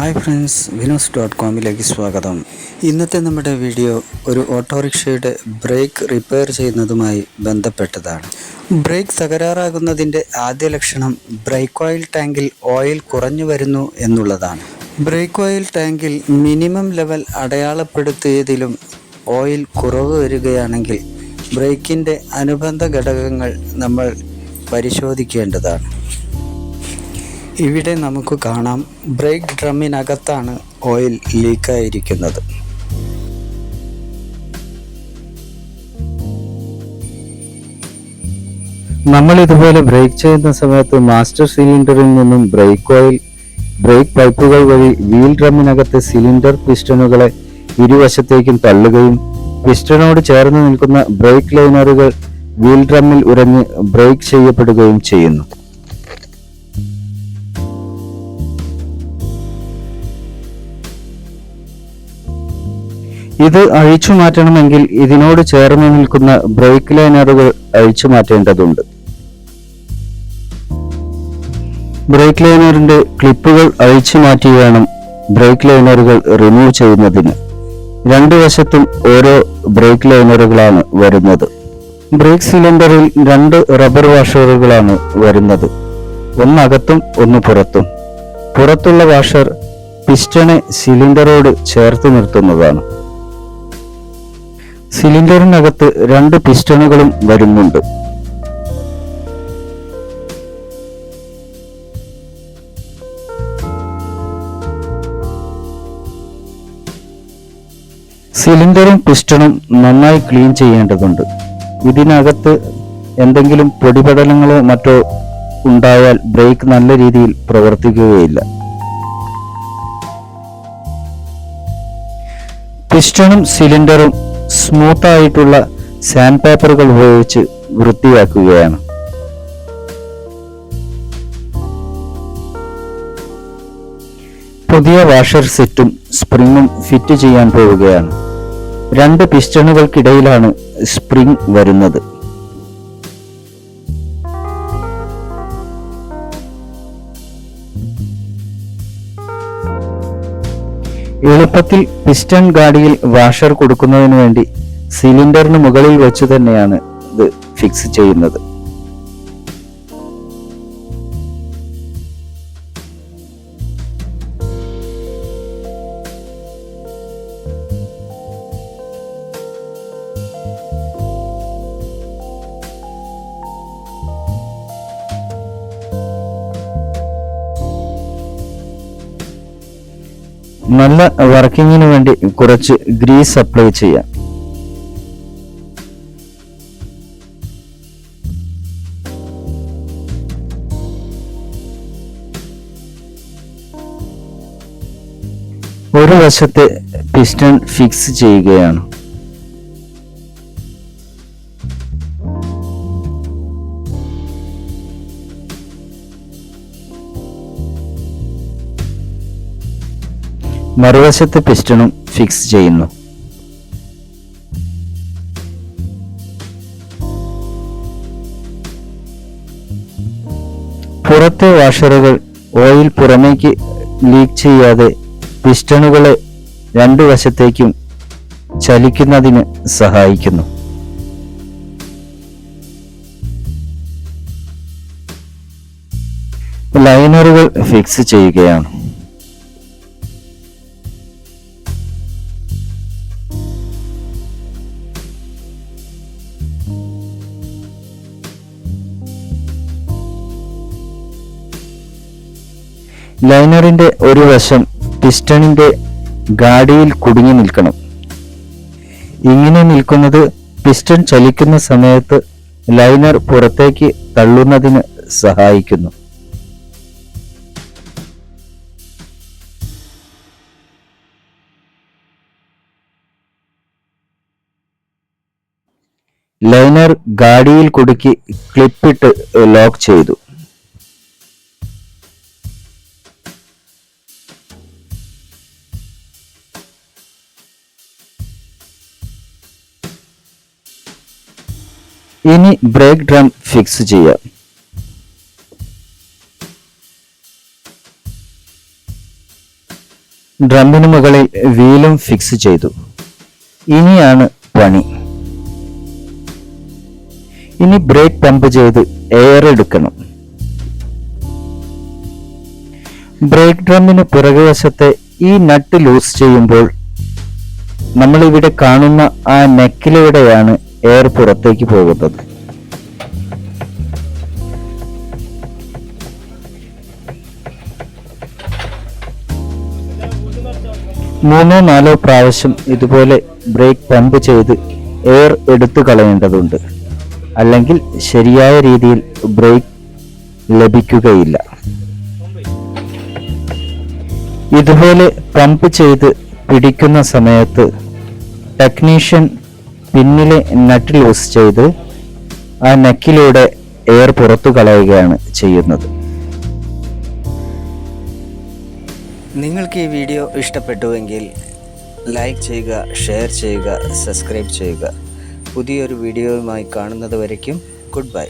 Hi friends വിനോസ് dot കോമിലേക്ക് സ്വാഗതം. ഇന്നത്തെ നമ്മുടെ വീഡിയോ ഒരു ഓട്ടോറിക്ഷയുടെ ബ്രേക്ക് റിപ്പയർ ചെയ്യുന്നതുമായി ബന്ധപ്പെട്ടതാണ്. ബ്രേക്ക് തകരാറാകുന്നതിന്റെ ആദ്യ ലക്ഷണം ബ്രേക്ക് ഓയിൽ ടാങ്കിൽ ഓയിൽ കുറഞ്ഞു വരുന്നു എന്നുള്ളതാണ്. ബ്രേക്ക് ഓയിൽ ടാങ്കിൽ മിനിമം ലെവൽ അടയാളപ്പെടുത്തിയതിലും ഓയിൽ കുറവ് വരികയാണെങ്കിൽ ബ്രേക്കിന്റെ അനുബന്ധ ഘടകങ്ങൾ നമ്മൾ പരിശോധിക്കേണ്ടതാണ്. ഇവിടെ നമുക്ക് കാണാം ബ്രേക്ക് ഡ്രമ്മിനകത്താണ് ഓയിൽ ലീക്കായിരിക്കുന്നത്. നമ്മൾ ഇതുപോലെ ബ്രേക്ക് ചെയ്യുന്ന സമയത്ത് മാസ്റ്റർ സിലിണ്ടറിൽ നിന്നും ബ്രേക്ക് ഓയിൽ ബ്രേക്ക് പൈപ്പുകൾ വഴി വീൽ ഡ്രമ്മിനകത്തെ സിലിണ്ടർ പിസ്റ്റണുകളെ ഇരുവശത്തേക്കും തള്ളുകയും പിസ്റ്റണോട് ചേർന്ന് നിൽക്കുന്ന ബ്രേക്ക് ലൈനറുകൾ വീൽ ഡ്രമ്മിൽ ഉരഞ്ഞ് ബ്രേക്ക് ചെയ്യപ്പെടുകയും ചെയ്യുന്നു. ഇത് അഴിച്ചു മാറ്റണമെങ്കിൽ ഇതിനോട് ചേർന്ന് നിൽക്കുന്ന ബ്രേക്ക് ലൈനറുകൾ അഴിച്ചു മാറ്റേണ്ടതുണ്ട്. ബ്രേക്ക് ലൈനറിന്റെ ക്ലിപ്പുകൾ അഴിച്ചു മാറ്റി വേണം ബ്രേക്ക് ലൈനറുകൾ റിമൂവ് ചെയ്യുന്നതിന്. രണ്ടു വശത്തും ഓരോ ബ്രേക്ക് ലൈനറുകളാണ് വരുന്നത്. ബ്രേക്ക് സിലിണ്ടറിൽ രണ്ട് റബ്ബർ വാഷറുകളാണ് വരുന്നത്. ഒന്നകത്തും ഒന്ന് പുറത്തും. പുറത്തുള്ള വാഷർ പിസ്റ്റണെ സിലിണ്ടറോട് ചേർത്ത് നിർത്തുന്നതാണ്. സിലിണ്ടറിനകത്ത് രണ്ട് പിസ്റ്റണുകളും വരുന്നുണ്ട്. സിലിണ്ടറും പിസ്റ്റണും നന്നായി ക്ലീൻ ചെയ്യേണ്ടതുണ്ട്. ഇതിനകത്ത് എന്തെങ്കിലും പൊടിപടലങ്ങളോ മറ്റോ ഉണ്ടായാൽ ബ്രേക്ക് നല്ല രീതിയിൽ പ്രവർത്തിക്കുകയില്ല. പിസ്റ്റണും സിലിണ്ടറും സ്മൂത്ത് ആയിട്ടുള്ള സാൻഡ് പേപ്പറുകൾ ഉപയോഗിച്ച് വൃത്തിയാക്കുകയാണ്. പുതിയ വാഷർ സെറ്റും സ്പ്രിങ്ങും ഫിറ്റ് ചെയ്യാൻ പോവുകയാണ്. രണ്ട് പിസ്റ്റണുകൾക്കിടയിലാണ് സ്പ്രിംഗ് വരുന്നത്. എളുപ്പത്തിൽ പിസ്റ്റൺ ഗാഡിയിൽ വാഷർ കൊടുക്കുന്നതിന് വേണ്ടി സിലിണ്ടറിന് മുകളിൽ വെച്ച് തന്നെയാണ് ഇത് ഫിക്സ് ചെയ്യുന്നത്. നല്ല വർക്കിങ്ങിന് വേണ്ടി കുറച്ച് ഗ്രീസ് അപ്ലൈ ചെയ്യാം. ഒരു വശത്തെ പിസ്റ്റൺ ഫിക്സ് ചെയ്യുകയാണ്. മറുവശത്തെ പിസ്റ്റണും ഫിക്സ് ചെയ്യുന്നു. പുറത്തെ വാഷറുകൾ ഓയിൽ പുറമേക്ക് ലീക്ക് ചെയ്യാതെ പിസ്റ്റണുകളെ രണ്ടു വശത്തേക്കും ചലിക്കുന്നതിന് സഹായിക്കുന്നു. ലൈനറുകൾ ഫിക്സ് ചെയ്യുകയാണ്. ലൈനറിന്റെ ഒരു വശം പിസ്റ്റണിന്റെ ഗാഡിയിൽ കുടുങ്ങി നിൽക്കണം. ഇങ്ങനെ നിൽക്കുന്നത് പിസ്റ്റൺ ചലിക്കുന്ന സമയത്ത് ലൈനർ പുറത്തേക്ക് തള്ളുന്നതിന് സഹായിക്കുന്നു. ലൈനർ ഗാഡിയിൽ കുടുക്കി ക്ലിപ്പിട്ട് ലോക്ക് ചെയ്തു. ഇനി ബ്രേക്ക് ഡ്രം ഫിക്സ് ചെയ്യാം. ഡ്രമ്മിന് മുകളിൽ വീലും ഫിക്സ് ചെയ്തു. ഇനിയാണ് പണി. ഇനി ബ്രേക്ക് പമ്പ് ചെയ്ത് എയർ എടുക്കണം. ബ്രേക്ക് ഡ്രമ്മിന് പുറകുവശത്തെ ഈ നട്ട് ലൂസ് ചെയ്യുമ്പോൾ നമ്മളിവിടെ കാണുന്ന ആ നെക്കിലൂടെയാണ് എയർ പുറത്തേക്ക് പോകുന്നത്. മൂന്നോ നാലോ പ്രാവശ്യം ഇതുപോലെ ബ്രേക്ക് പമ്പ് ചെയ്ത് എയർ എടുത്തു കളയേണ്ടതുണ്ട്. അല്ലെങ്കിൽ ശരിയായ രീതിയിൽ ബ്രേക്ക് ലഭിക്കുകയില്ല. ഇതുപോലെ പമ്പ് ചെയ്ത് പിടിക്കുന്ന സമയത്ത് ടെക്നീഷ്യൻ പിന്നിലെ നട്ട് ലൂസ് ചെയ്ത് ആ നെക്കിലൂടെ എയർ പുറത്തു കളയുകയാണ് ചെയ്യുന്നത്. നിങ്ങൾക്ക് ഈ വീഡിയോ ഇഷ്ടപ്പെട്ടുവെങ്കിൽ ലൈക്ക് ചെയ്യുക ഷെയർ ചെയ്യുക സബ്സ്ക്രൈബ് ചെയ്യുക. പുതിയൊരു വീഡിയോയുമായി കാണുന്നത് വരയ്ക്കും ഗുഡ് ബൈ.